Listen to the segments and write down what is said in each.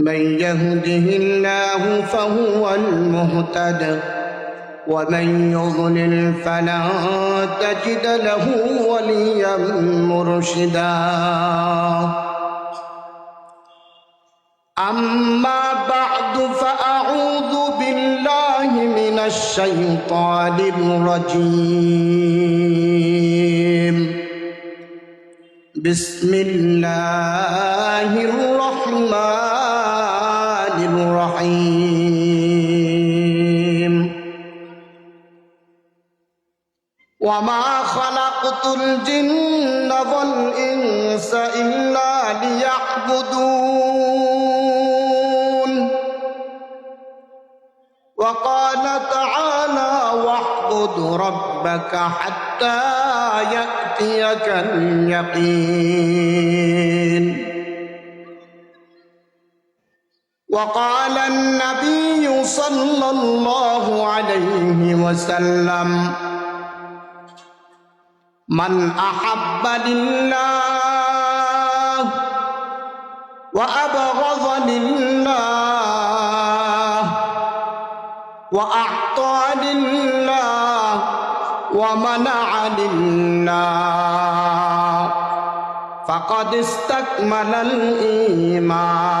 من يهده الله فهو المهتد ومن يضلل فلا تجد له وليا مرشدا. أما بعد فأعوذ بالله من الشيطان الرجيم. بسم الله الرحمن الرحيم. وما خلقت الجن والإنس إلا ليعبدون. وقال تعالى واعبد ربك حتى يأتيك اليقين. وقال النبي صلى الله عليه وسلم من أحب لله وأبغض لله وأعطى لله ومنع لله فقد استكمل الإيمان.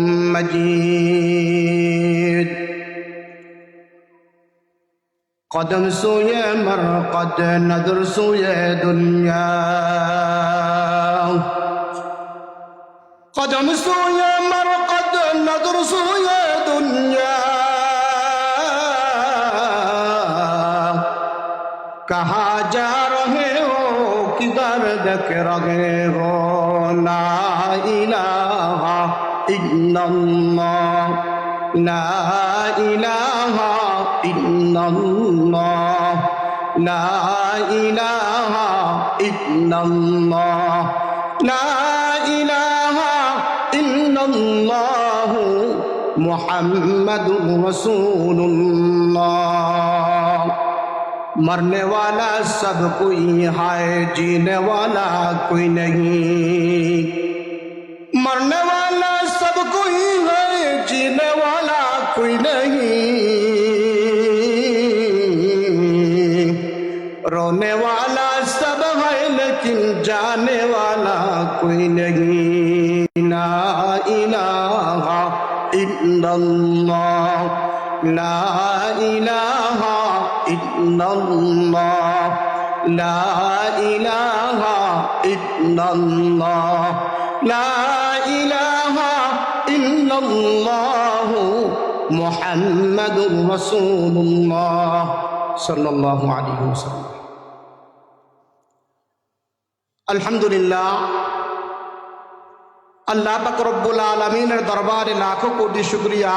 قدم سوئے مرقد نظر سوئے دنیا قدم سوئے مرقد نظر سوئے دنیا کہاں جا رہے ہو کدھر دیکھ رہے ہو لا الہ الا اللہ لا الہ الا इल्लल्लाह ला इलाहा इल्लल्लाह ला इलाहा इल्लल्लाह मुहम्मदुर रसूलुल्लाह मरने वाला सब कोई है जीने वाला कोई नहीं رونے والا سب ہے لیکن جانے والا کوئی نہیں لا الہ الا اللہ لا الہ الا اللہ لا الہ الا اللہ لا الہ الا اللہ محمد رسول اللہ সাল্লাহ আলী সাল্লাম আলহামদুলিল্লাহ, আল্লাহ পাকরবুল আলমিনের দরবারে লাখো কোটি শুক্রিয়া।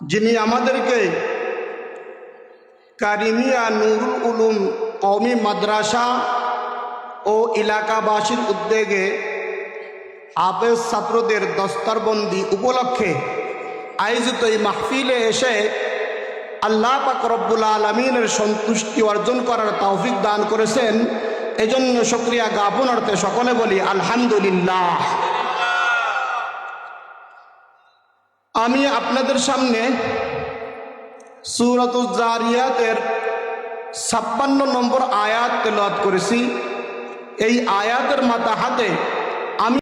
যিনি আমাদেরকে কারিমিয়া নুরুল উলুম কৌমি মাদ্রাসা ও এলাকাবাসীর উদ্যোগে হাফেজ ছাত্রদের দস্তরবন্দি উপলক্ষে আয়োজিত এই মাহফিলে এসে আল্লাহ পাক রব্বুল আলমিনের সন্তুষ্টি অর্জন করার তৌফিক দান করেছেন। এজন্য সক্রিয়া জ্ঞাপন অর্থে সকলে বলি, আলহামদুলিল্লাহ। আমি আপনাদের সামনে সুরত জারিয়াতের ছাপ্পান্ন নম্বর আয়াত তেলাওয়াত করেছি। এই আয়াতের মাথা হাতে